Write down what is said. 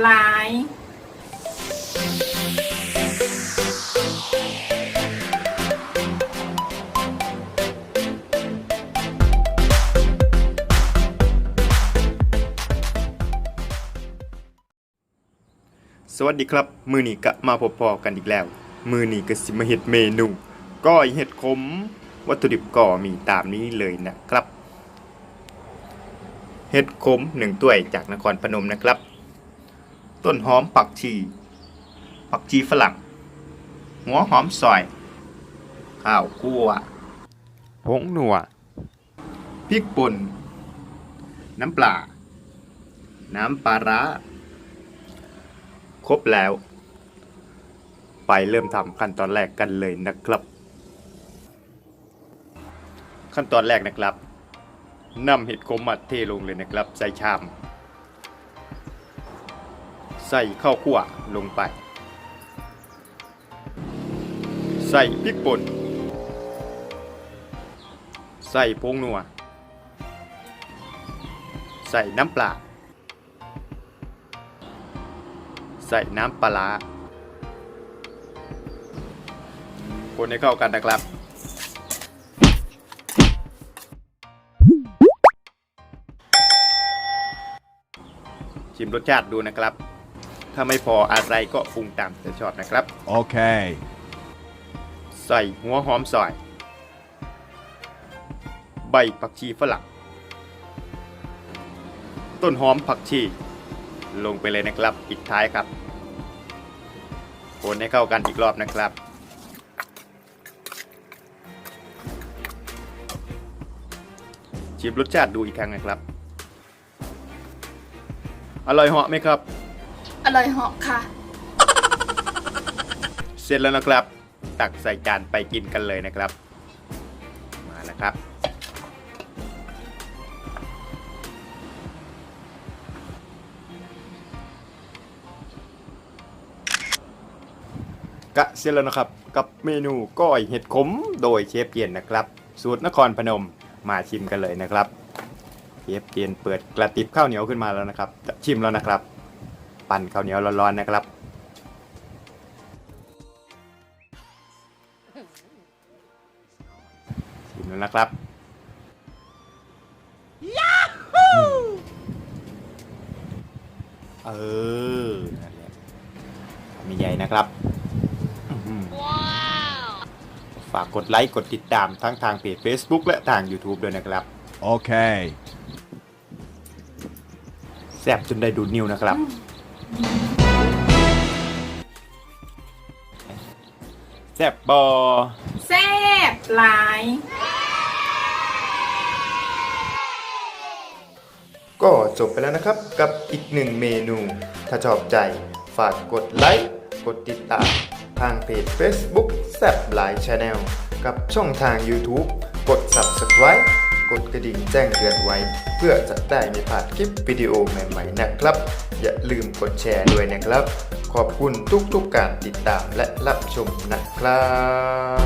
หลายสวัสดีครับ มือนี้ก็มาพบๆกันอีกแล้ว มือนี้ก็สิมาเฮ็ดเมนูก้อยเห็ดขม วัตถุดิบก็มีตามนี้เลยนะครับ เห็ดขมหนึ่งถ้วยจากนครพนมนะครับ ต้นหอมปักชี ปักชีฝรั่ง หัวหอมซอย ข้าวคั่วผงนัว พริกป่น น้ำปลา น้ำปลาร้า ครบแล้ว ไปเริ่มทำขั้นตอนแรกกันเลยนะครับ ขั้นตอนแรกนะครับนำเห็ดขมมาเทลงเลยนะครับ ใส่ชาม ใส่ข้าวคั่วลงไป ใส่พริกป่น ใส่ผงนัว ใส่น้ำปลา ใส่น้ำปลาร้าคนให้เข้ากันนะครับชิมรสชาติดูนะครับ ถ้าไม่พออะไรก็ปรุงตามใจชอบนะครับ Okay. ใส่หัวหอมซอย ใบผักชีฝรั่ง ต้นหอมผักชี ลงไปเลยนะครับปิดท้ายครับ คนให้เข้ากันอีกรอบนะครับ ชิมรสชาติดูอีกครั้งนะครับ อร่อยเหาะไหมครับ อร่อยเหาะค่ะ เสร็จแล้วนะครับ ตักใส่จานไปกินกันเลยนะครับ มาแล้วครับ กะเสร็จแล้วนะครับ กับเมนูก้อยเห็ดขมโดยเชฟเย็นนะครับ สูตรนครพนมมาชิมกันเลยนะครับเชฟเย็นเปิดกระติบข้าวเหนียวขึ้นมาแล้วนะครับจะชิมแล้วนะครับ ปั่นข้าวเหนียวร้อนๆนะครับ ชิมแล้วนะครับเออนั่นแหละมีใหญ่นะครับอื้อหือฝากกดไลค์ กดติดตามทั้งทางเพจ Facebook และทาง YouTube ด้วยนะครับ Okay. แซ่บจนได้ดูดนิ้วนะครับ ซ่บบอแซ่บหลาย ก็จบไปแล้วนะครับกับอีกหนึ่งเมนู ถ้าชอบใจฝากกดไลค์กดติดตาม ทางเพจ Facebook แซบหลายชาแนลกับช่องทาง YouTube กด Subscribe กดกระดิ่งแจ้งเตือนไว้ เพื่อจะได้ไม่พลาดคลิปวิดีโอใหม่ๆนะครับ อย่าลืมกดแชร์ด้วยนะครับ ขอบคุณทุกๆการติดตามและรับชมนะครับ